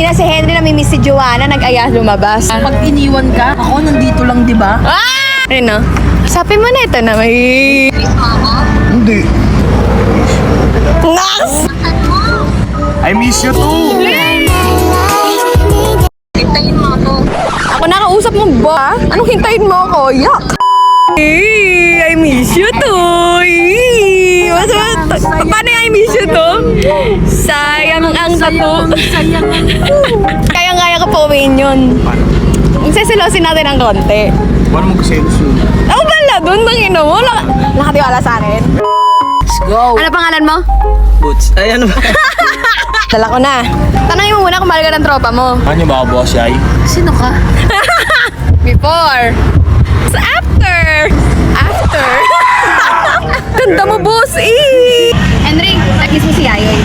ina si Henry na miss si Joanna, nag-aya lumabas. Pag iniwan ka, ako nandito lang, di ba? Ah! Ano? Sabi mo na ito na may... Hindi. Ngas! I miss you too. Ako nakausap mo ba? Anong hintayin mo ako? Yuck! I miss you too! What's up? Paano yung I miss you too? Sayang ang tato. Sayang ang Kaya-kaya ko pa uwiin yun. Magsisilosin natin ng konti. Paano mo kasi yun? Ako pala dun, nang ino mo. Laka- nakatiwala sa akin. Let's go! Ano pangalan mo? Boots. Ay, ano ba? Dala ko na. Tanongin mo muna kung mahal ka ng tropa mo. Ano ba boss ay? Sino ka? Before. Sa after. After. Ganda mo, boss, eh. Henry, nag-kiss mo si Yayoy.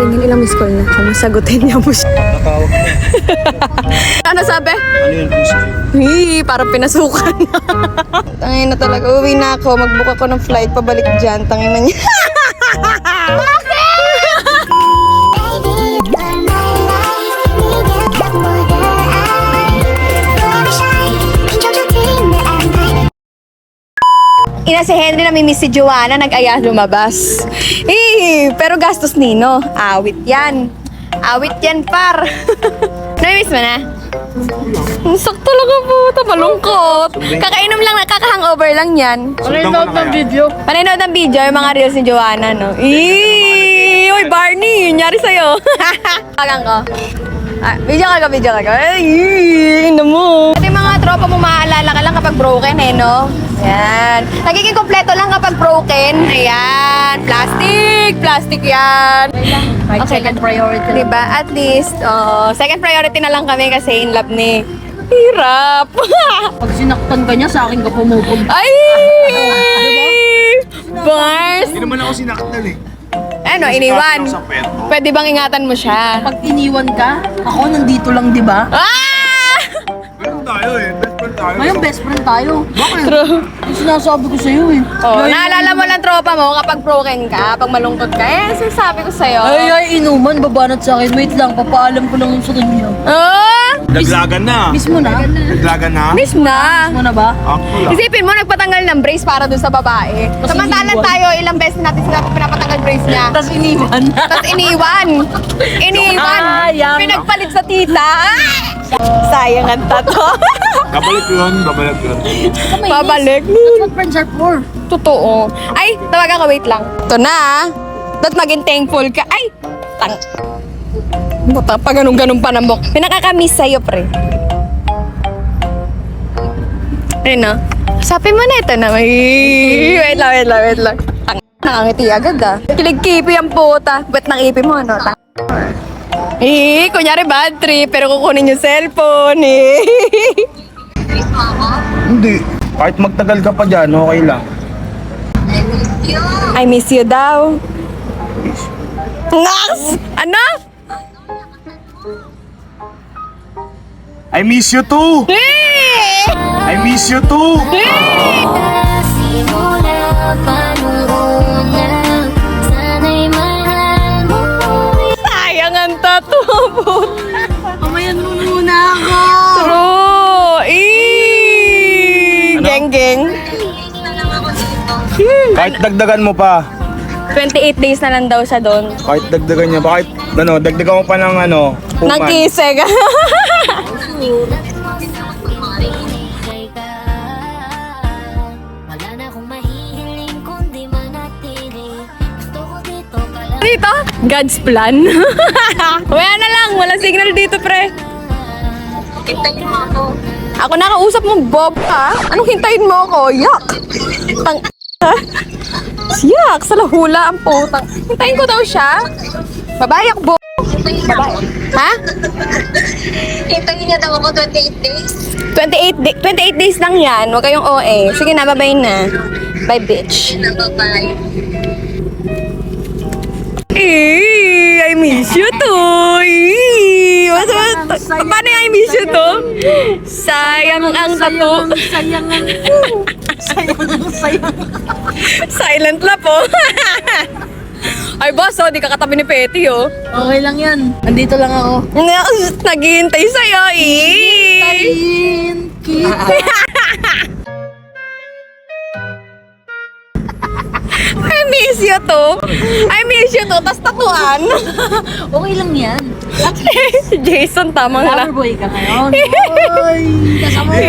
Tingin ilang miss call na. Kung sagutin niya mo siya. Natawag mo. Ano sabi? Ano yun puso? Hii, parang pinasukan na. Tangin na talaga. Uwi na ako. Magbook ako ng flight pabalik dyan. Tangin na niya. Ina si Henry na miss si Joanna, nag-aya lumabas. Eh, pero gastos nino. Awit yan. Awit yan, par. Namimiss mo na? Ang sakto lang po, malungkot. Kakainom lang, nakaka-hangover lang yan. Panood ng video. Paninood ng video, yung mga reels ni Joanna, no? Eee! Uy, Barney! Nyari sa'yo. Pagang ko. Ah, video ka ka, video ka ka. Ay, ino mo. At yung mga tropa mo maaalala ka lang kapag broken, eh, no? Yan. Nagiging kompleto lang kapag broken. Ayan. Plastic! Plastic yan. My Okay second priority. Diba? At least, oh, second priority na lang kami kasi in love ni Hirap. Pag sinaktan ka niya, sa akin ka pumupunta. Ay! Bars! Hindi naman ako sinaktan eh. Ano, iniwan. Sa. Pwede bang ingatan mo siya? Pag iniwan ka, ako nandito lang, di ba? Ah! Meron tayo eh. Tayo. Ngayon, best friend tayo. Bakit? True. Yung sinasabi ko sa'yo eh. Oh, Ay, naalala mo lang tropa mo kapag broken ka, pag malungkot ka. Eh, sinasabi ko sa'yo. Ay, ay, inuman, babanat sa akin. Wait lang, papaalam ko lang sa kanya. Oh! Daglagan na. Miss mo na? Daglagan na. Miss na. Miss mo na ba? Ako lang. Isipin mo, nagpatanggal ng brace para doon sa babae. Iniwan. tayo, ilang beses natin sila pinapatanggal brace niya. Tapos iniwan. Tapos iniwan. Iniwan. Sayang. Pinagpalit sa tita. Ah! Sayang ang tato. Babalik yun. Babalik yun. Babalik. That's what friends are for. Totoo. Ay, tawagan ka, wait lang. Ito na, ah. Dapat maging thankful ka. Ay, tang... Buta, pa ganun-ganun pa ng bok. Pinakakamiss sa'yo, pre. Ayun na. Sabi mo na ito na may... Wait lang, wait lang, wait lang. Tang... Nakangiti agad ah. Kilig-kipi ang puta. Ba't nang ipi mo, ano? Tang... Eh, kunyari bad trip, pero kukunin yung cellphone eh. Hindi. Kahit magtagal ka pa dyan, okay lang. I miss you daw. Nas! Ano? I miss you too. Eh! I miss you too. Simula pa nung una tattoo. Kamayan mo muna ako. True. Eh! Ano? Geng, geng. Kahit dagdagan mo pa. 28 days na lang daw siya doon. Kahit dagdagan niya. Bakit, ano, dagdagan mo pa ng ano, Nang puman. dito? God's plan. Wala na lang. Wala signal dito, pre. Hintayin mo ako Ako nakausap mo, Bob, ha? Anong hintayin mo ako? Yak! Tang... Ha? Yak! Sa lahula ang putang. Hintayin ko daw siya. Babayak, Bob. Ako Ha? Hintayin niya daw ako 28 days 28, di- 28 days lang yan. Huwag kayong OA. Sige na, bye na. Bye, bitch. Nababay Eh, I miss you too. What's up? Paano yung I miss you too? Sayang ang tato. Sayang ang... Sayang ang sayang. Silent na po. Ay, boss, oh, di ka katabi ni Petty, oh. Okay lang yan. Nandito lang ako. Naghihintay sa'yo, eh. I miss you to. I miss you to. Tas tatuan. Okay lang yan. Jason, tamang na. Loverboy ka ngayon. Oy, kasama mo.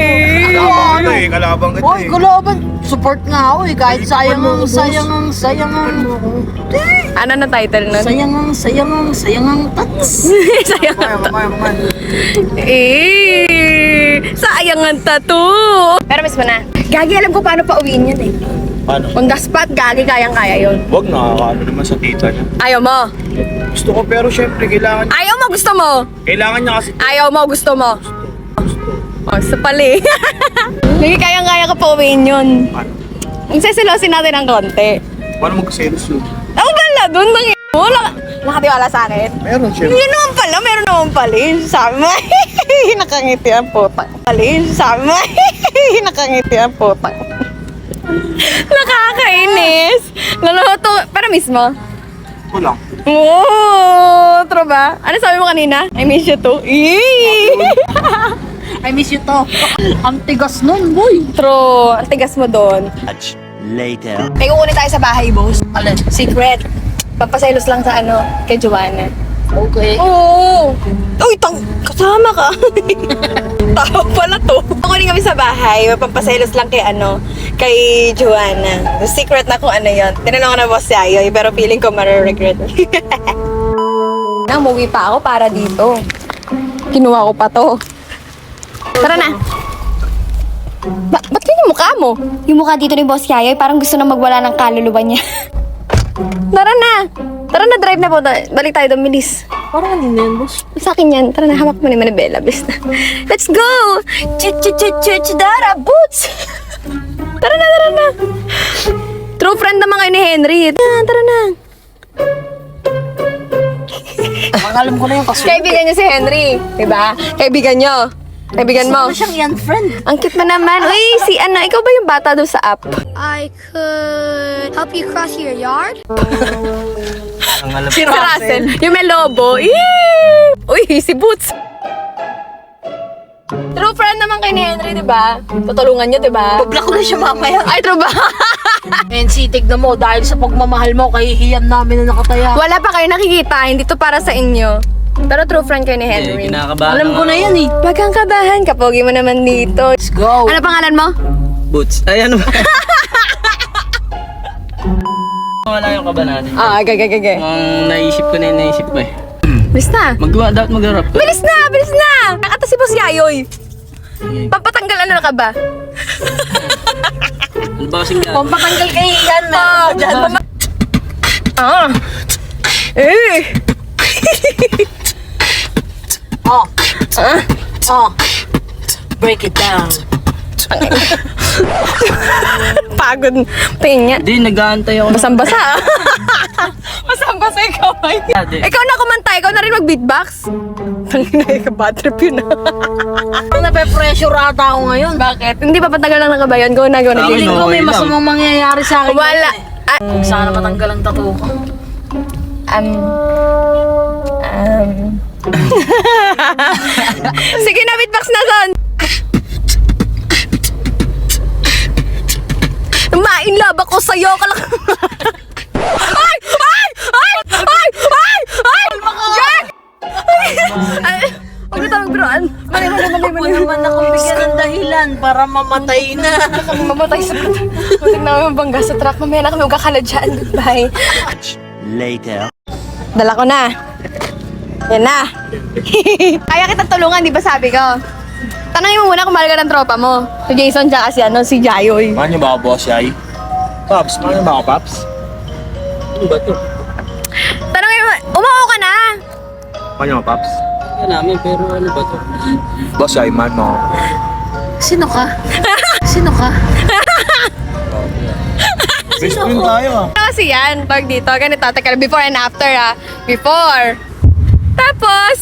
Kalabang kita eh, kalabang kita Oy, eh. kulaban. Support nga ako eh. Kahit sayang ang, sayang ang, sayang ang, Ano na title nun? sayang ang, sayang ang, sayang ang tats. Sayang ang mamaya. Eh, sayang ang tattoo. Pero miss mo na. Gagi, alam ko paano pa uwiin yan eh. Paano? The spot, gagi, kayang-kaya yun. Wag nakakaano naman sa tita niya. Ayaw mo. Gusto ko pero syempre kailangan Ayaw mo, gusto mo. kailangan niya kasi Ayaw mo, gusto mo. Oh, sa pali. Gagi, kayang-kaya ka pa uwiin yun. Paano? Magsisilosin natin ng konti. Paano magselos yun? Ako bala dun, nang wala. Nakatiwala sa akin. Meron syempre. Yun naman pala, meron naman pala. yun. Sabi mo, nakangiti ang putang. Pala yun. Sabi mo, nakangiti ang putang. Nakakainis. Laloto, pero mismo. Kulang. Oo, true ba? Ano sabi mo kanina? I miss you too. Eee! I miss you to. Ang tigas nun, boy. True. Ang tigas mo doon. Much later. May kukunin tayo sa bahay, boss. Alin? Secret. Papaselos lang sa ano, kay Joanna. Okay. Oo. Uy, tang kasama ka. Tao pala to. Kukunin kami sa bahay, pampaselos lang kay ano, kay Joanna. The secret na kung ano yon. Tinanong ko na boss si Ayoy, pero feeling ko mare-regret. na, umuwi pa ako para dito. Kinuha ko pa to. Tara na. Ba ba't yun yung mukha mo? Yung mukha dito ni Boss Yayoy, parang gusto na magwala ng kaluluwa niya. Tara. Tara na, drive na po. Balik tayo doon, bilis. Parang hindi na yan, boss. Sa akin yan. Tara na, hamak mo ni Manibela. Bilis na. Let's go! Chichichichichidara boots! tara na, tara na. True friend naman kayo ni Henry. Tara, tara na. Ang alam ko na yung kaso. Kaibigan niyo si Henry. Diba? Kaibigan niyo. Kaibigan mo. Ano siyang yan, friend? Ang cute mo naman. Uy, si ano, ikaw ba yung bata doon sa app? I could help you cross your yard? Ang alam Si Russell. Yung may lobo. Uy, si Boots. True friend naman kay ni Henry, di ba? Tutulungan niyo, di ba? Block ko na siya mamaya. Ay, true ba? NC, tignan mo, dahil sa pagmamahal mo, kahihiyan namin na nakataya. Wala pa kayo nakikita, hindi to para sa inyo. Pero true friend kayo ni Henry. kinakabahan Alam ko na yan eh. Wag kang kabahan, kapogi mo naman dito. Let's go. Ano pangalan mo? Boots. Ay, ano ba? Wala yung kaba natin. Ah, gay, gay, gay, gay. Ang naisip ko na yung naisip ko eh. Bilis na. Magawa, dapat mag-harap ka. Bilis na, bilis na. Nakata si Boss Yayoy. Pampatanggal ano na ka ba? Ano ba kasing gano'n? Pampatanggal kahihiyan na. Ah, dyan. Eh. Oh. Oh. Break it down. Pagod. Tingin niya. Hindi, nag-aantay ako. Basang-basa. Basang-basa ikaw ay. Ikaw na kumanta, ikaw na rin mag-beatbox. Tangina ka bad trip yun ah. Ang nape-pressure ata ako ngayon. Bakit? Hindi pa patagal lang nakabayan. Go na, go na. Feeling ko may masamang mangyayari sa akin. Wala. ngayon eh. Ah, sana matanggal ang tattoo ko. um, um. Sige na, beatbox na son. Main love ako sa'yo ka lang. ay! Ay! Ay! Ay! Ay! Ay! Jack! Ay! Huwag na tayo magbiruan. Mali, mali, mali, Huwag mali. naman akong bigyan ng dahilan para mamatay na. Kami mamatay sa Muntik na kami mabangga sa truck. Mamaya na kami magkakala dyan. Bye. Much later. Dala ko na. Yan na. Kaya kita tulungan, di ba sabi ko? Tanongin mo muna kung mahal ka ng tropa mo. Si Jason tsaka si, ano, si Jayoy. Mahal niyo ba ako, boss Yay? Paps, mahal niyo ba ako, Paps? Ano ba to? Tanongin mo, umuo ka na! Mahal niyo ako, Paps? Yan namin, pero ano ba to? Boss Yay, mahal mo ako. Sino ka? Sino ka? Best friend tayo ah. Ano kasi yan? Pag dito, ganito, teka, before and after ah. Before. Tapos,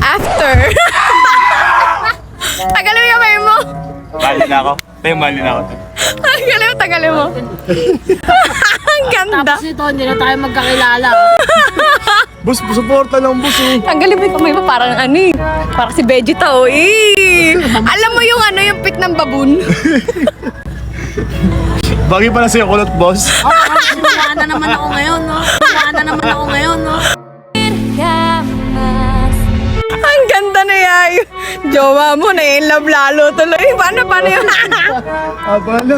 after. Tagal mo yung kamay mo. Mahal na ako. Tayo, mahal na ako. Ang galing mo, tagalin mo. Ang ganda. Tapos ito, hindi na tayo magkakilala. Boss, suporta lang, boss. Oh. Ang galing mo yung kamay mo, parang ano eh. Parang si Vegeta, oh. Eh. Alam mo yung ano, yung pit ng baboon. Bagay pala sa'yo kulot, boss. Oh, wala na naman ako ngayon, no? Wala na naman ako ngayon, no? Na yayo. Jowa mo, na in love lalo tuloy. Paano, paano yun? Aba na.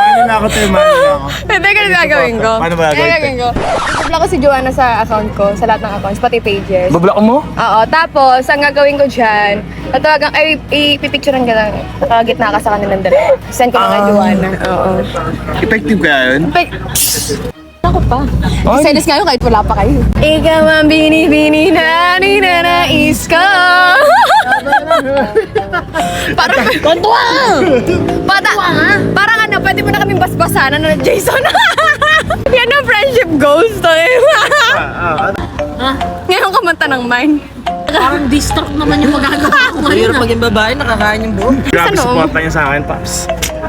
Paano na ako tayo, man na ako. Hindi, ganun gagawin ko. Paano ba gagawin? Gagawin ko. Ibabla ko si Joanna sa account ko, sa lahat ng accounts, pati pages. Babla ko mo? Oo, tapos, ang gagawin ko dyan, tatawagan, ay, ipipicturean ka lang. Nakagitna ka sa kanilang dalawa. Send ko na kay Ah. Joanna. Oo. Effective kaya yun? Pe- Ako pa. Ay. Selos ngayon kahit wala pa kayo. Ikaw ang binibini na ninanais ko. parang, Kontuwa pata, parang ano, pwede mo na kaming basbasan na Jason. Yan ang friendship goals to eh. Ha? Ngayon kumanta ng mine. Parang distract naman yung magagawa ko ngayon, Mahirap ah. maging babae, nakakain yung buo. Grabe Ano? suporta niya sa akin, Paps.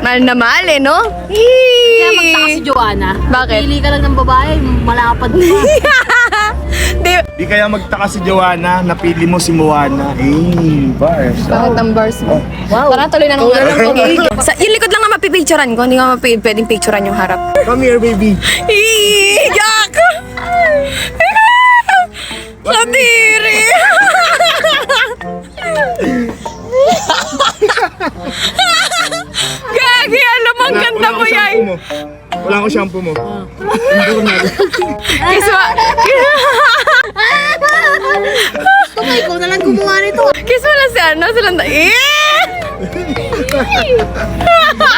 Mahal na mahal eh, no? Kaya magtaka si Joanna. Bakit? Pili ka lang ng babae, malapad mo pa. Di, Di kaya magtaka si Joanna, napili mo si Moana. Eh, bars. bakit ang bars mo? Wow. Tara, tuloy na nung okay. Sa, yung likod lang nga mapipicturean ko, hindi nga mapi, pwedeng picturean yung harap. Come here, baby. Iyak! Wala ko shampoo mo. Kiswa, Gusto mo, ikaw na lang gumawa nito. kiswa na si ano, sila na, eh!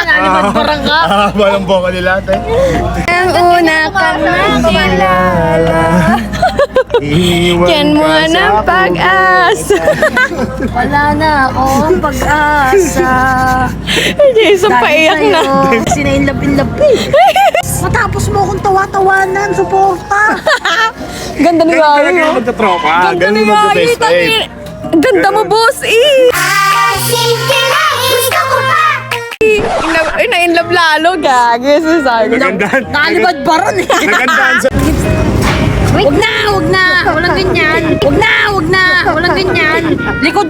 Nalibad parang ka. Ah, walang boka nila, te. Ang una ka makilala, Iiwan yan mo ng pag-asa. Wala na akong pag-asa. Jason, paiyak na. Sinainlap-inlap eh. Matapos mo akong tawa-tawanan, suporta. Ganda ni Ganun. Ganda Ganun ni Gagi, magta-best friend. tangin. Ganda mo, boss, eh! Ay, na-inlove lalo, gagi. Sasabi. Nagandahan. Nalibad baron eh. Nagandahan sa...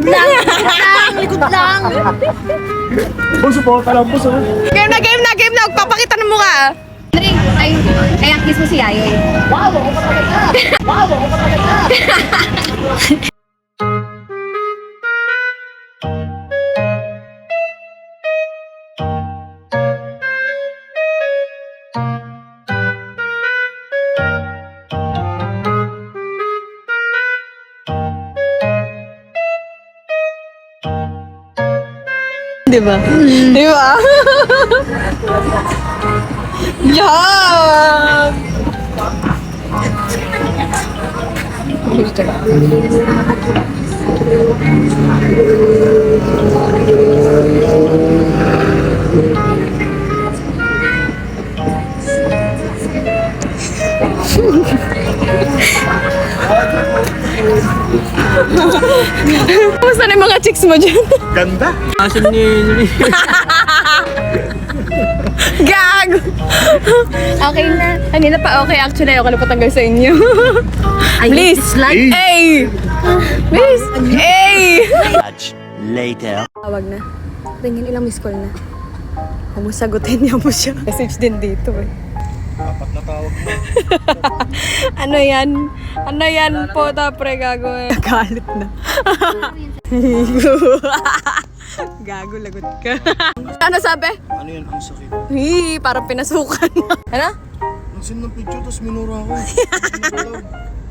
Likod lang. Likod lang. Likod lang. Boss, suporta lang, boss. oh. Game na, game na, game na. Magpapakita ng mukha. Ay, ay, ang kiss mo si Yayoy. Di ba? Di ba? Yan! Kumusta na yung mga chicks mo dyan? Ganda. Asan ni... Gago! okay na. Kanina pa okay. Actually, ako na patanggal sa inyo. Please! Eh, Hey! Please! Hey! Much later. Tawag na. Tingin ilang miss call na. Mo sagutin niya mo siya. Message din dito eh. Tawag. Ano yan? Ano yan po, tapre gago eh. Galit na. gago, lagot ka. ano sabi? Ano yan? Ang sakit. Hii, parang pinasukan. ano? Nasin ng picture, tapos minura ako.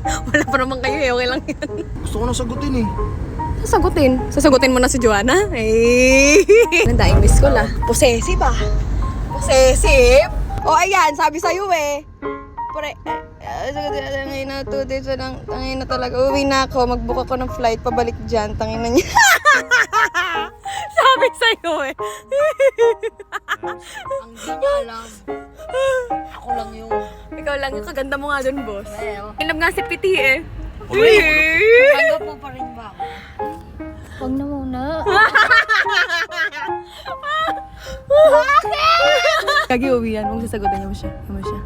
Wala pa naman kayo eh, okay lang yan. Gusto ko na sagutin eh. Sasagutin. Sasagutin mo na si Joanna? Eh. Ang daing miss call ah. Possessive ah. Possessive? O ayan, sabi sa'yo eh. Pre, eh, tangin na to, dito lang, tangin na talaga. Uwi na ako, magbook ako ng flight, pabalik dyan, tangin na niya. sabi sa'yo eh. Ang di niya alam. Ako lang yung... Ikaw lang, yung kaganda mo nga dun, boss. Inlove nga si Piti eh. Tanggap mo pa rin ba ako? Huwag na muna. Kagi uwi yan. Huwag sasagutin niya mo siya. Yan mo siya.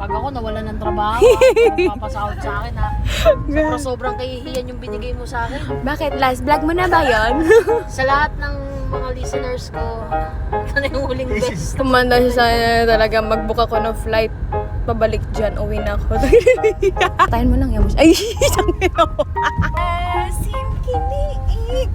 Pag ako nawala ng trabaho, papasahod sa akin ha. Sobrang sobrang kahihiyan yung binigay mo sa akin. Bakit? Last vlog mo na ba yun? Sa lahat ng mga listeners ko, ito na yung huling best. Tumanda siya sa talaga magbook ako ng flight. Pabalik dyan, uwi na ako. Tayin mo lang, siya. Ay, isang ginawa. Asim kiniig.